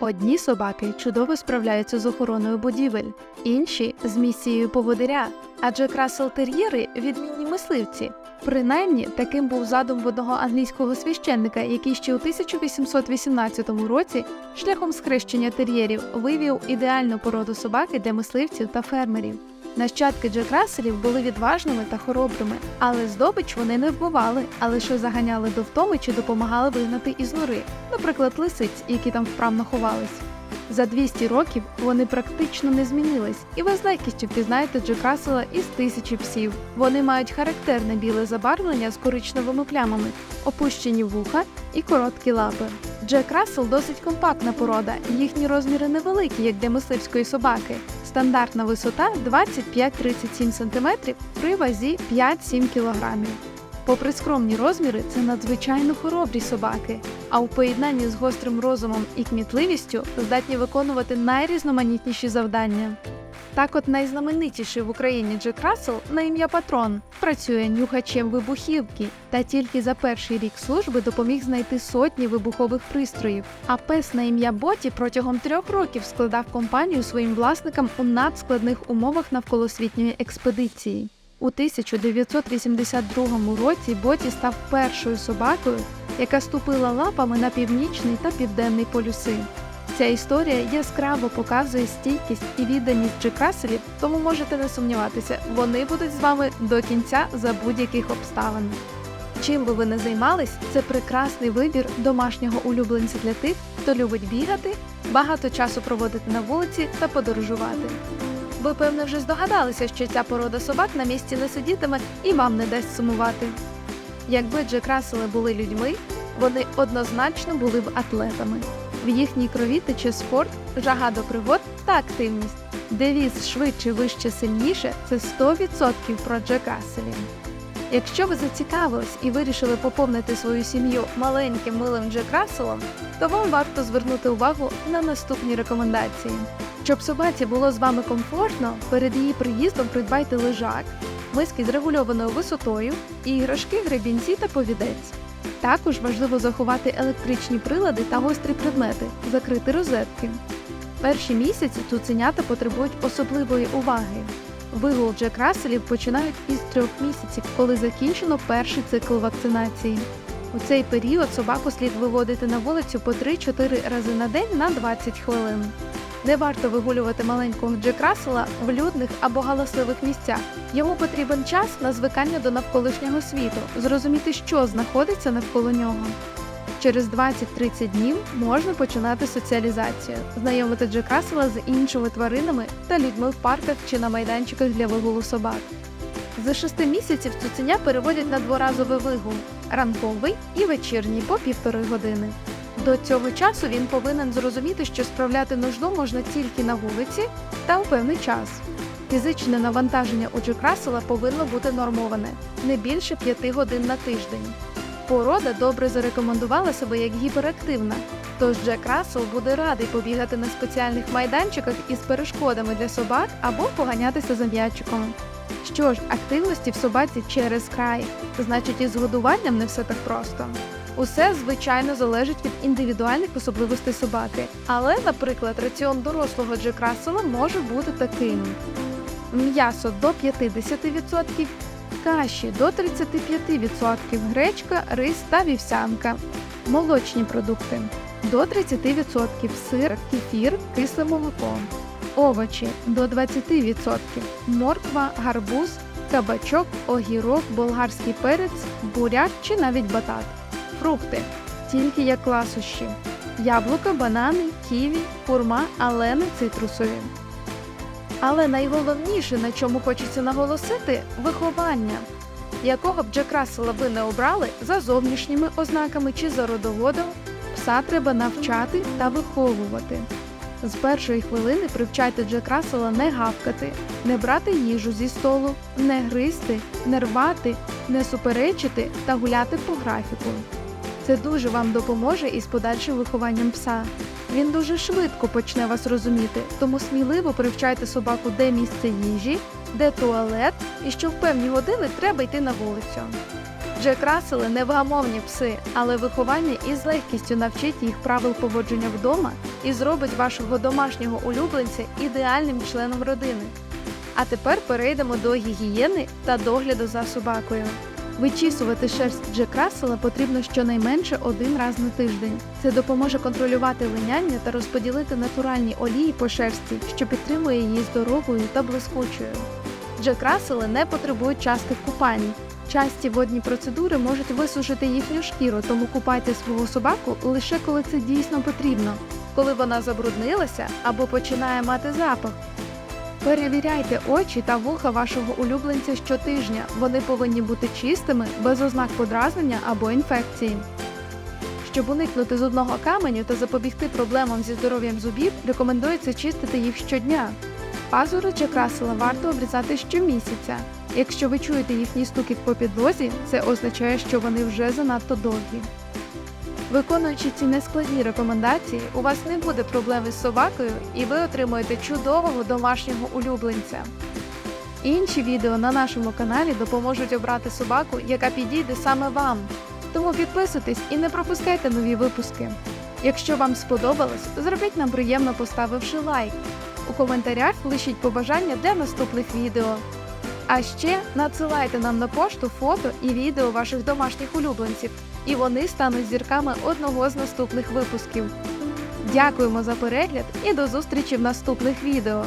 Одні собаки чудово справляються з охороною будівель, інші з місією поводиря, адже красел-тер'єри відмінні мисливці. Принаймні, таким був задум в одного англійського священника, який ще у 1818 році шляхом схрещення тер'єрів вивів ідеальну породу собаки для мисливців та фермерів. Нащадки Джек Расселів були відважними та хоробрими, але здобич вони не вбивали, а лише заганяли до втоми чи допомагали вигнати із нори, наприклад, лисиць, які там вправно ховались. За 200 років вони практично не змінились, і ви з легкістю впізнаєте Джек Рассела із тисячі псів. Вони мають характерне біле забарвлення з коричневими плямами, опущені вуха і короткі лапи. Джек Рассел досить компактна порода, їхні розміри невеликі, як для мисливської собаки. Стандартна висота 25-37 см при вазі 5-7 кг. Попри скромні розміри, це надзвичайно хоробрі собаки, а у поєднанні з гострим розумом і кмітливістю здатні виконувати найрізноманітніші завдання. Так от найзнаменитіший в Україні Джек Рассел на ім'я Патрон працює нюхачем вибухівки та тільки за перший рік служби допоміг знайти сотні вибухових пристроїв. А пес на ім'я Боті протягом трьох років складав компанію своїм власникам у надскладних умовах навколосвітньої експедиції. У 1982 році Боті став першою собакою, яка ступила лапами на північний та південний полюси. Ця історія яскраво показує стійкість і відданість Джек Расселів, тому можете не сумніватися, вони будуть з вами до кінця за будь-яких обставин. Чим би ви не займались, це прекрасний вибір домашнього улюбленця для тих, хто любить бігати, багато часу проводити на вулиці та подорожувати. Ви, певне, вже здогадалися, що ця порода собак на місці не сидітиме і вам не дасть сумувати. Якби Джек Рассели були людьми, вони однозначно були б атлетами. В їхній крові тече спорт, жага до пригод та активність. Девіз швидше, вище, сильніше це 100% про Джек Расселів. Якщо ви зацікавились і вирішили поповнити свою сім'ю маленьким милим Джек Расселом, то вам варто звернути увагу на наступні рекомендації. Щоб собаці було з вами комфортно, перед її приїздом придбайте лежак, миски з регульованою висотою, іграшки, гребінці та повідець. Також важливо заховати електричні прилади та гострі предмети, закрити розетки. Перші місяці цуценята потребують особливої уваги. Вигул Джек Расселів починають із трьох місяців, коли закінчено перший цикл вакцинації. У цей період собаку слід виводити на вулицю по 3-4 рази на день на 20 хвилин. Не варто вигулювати маленького Джек Рассела в людних або галасливих місцях. Йому потрібен час на звикання до навколишнього світу, зрозуміти, що знаходиться навколо нього. Через 20-30 днів можна починати соціалізацію, знайомити Джек Рассела з іншими тваринами та людьми в парках чи на майданчиках для вигулу собак. За 6 місяців цуценя переводять на дворазовий вигул ранковий і вечірній по півтори години. До цього часу він повинен зрозуміти, що справляти нужду можна тільки на вулиці та у певний час. Фізичне навантаження у Джекрасела повинно бути нормоване не більше 5 годин на тиждень. Порода добре зарекомендувала себе як гіперактивна, тож Джек Рассел буде радий побігати на спеціальних майданчиках із перешкодами для собак або поганятися за м'ячиком. Що ж, активності в собаці через край, значить, із годуванням не все так просто. Усе звичайно залежить від індивідуальних особливостей собаки, але, наприклад, раціон дорослого Джек Рассела може бути таким: м'ясо до 50%, каші до 35%, гречка, рис та вівсянка, молочні продукти до 30%, сир, кефір, кисле молоко, овочі до 20%, морква, гарбуз, кабачок, огірок, болгарський перець, буряк чи навіть батат. Фрукти тільки як ласощі. Яблука, банани, ківі, курма, але не цитрусові. Але найголовніше, на чому хочеться наголосити, виховання. Якого б Джек Рассела ви не обрали за зовнішніми ознаками чи за родоводом, пса треба навчати та виховувати. З першої хвилини привчайте Джек Рассела не гавкати, не брати їжу зі столу, не гризти, не рвати, не суперечити та гуляти по графіку. Це дуже вам допоможе із подальшим вихованням пса. Він дуже швидко почне вас розуміти, тому сміливо привчайте собаку, де місце їжі, де туалет і що в певні години треба йти на вулицю. Джек Рассели невгамовні пси, але виховання із легкістю навчить їх правил поводження вдома і зробить вашого домашнього улюбленця ідеальним членом родини. А тепер перейдемо до гігієни та догляду за собакою. Вичісувати шерсть Джек Рассела потрібно щонайменше один раз на тиждень. Це допоможе контролювати линяння та розподілити натуральні олії по шерсті, що підтримує її здоровою та блискучою. Джек Рассели не потребують частих купань. Часті водні процедури можуть висушити їхню шкіру, тому купайте свого собаку лише коли це дійсно потрібно, коли вона забруднилася або починає мати запах. Перевіряйте очі та вуха вашого улюбленця щотижня. Вони повинні бути чистими, без ознак подразнення або інфекції. Щоб уникнути зубного каменю та запобігти проблемам зі здоров'ям зубів, рекомендується чистити їх щодня. Пазури Джек Рассела варто обрізати щомісяця. Якщо ви чуєте їхній стукіт по підлозі, це означає, що вони вже занадто довгі. Виконуючи ці нескладні рекомендації, у вас не буде проблеми з собакою і ви отримуєте чудового домашнього улюбленця. Інші відео на нашому каналі допоможуть обрати собаку, яка підійде саме вам. Тому підписуйтесь і не пропускайте нові випуски. Якщо вам сподобалось, зробіть нам приємно поставивши лайк. У коментарях лишіть побажання для наступних відео. А ще надсилайте нам на пошту фото і відео ваших домашніх улюбленців, і вони стануть зірками одного з наступних випусків. Дякуємо за перегляд і до зустрічі в наступних відео.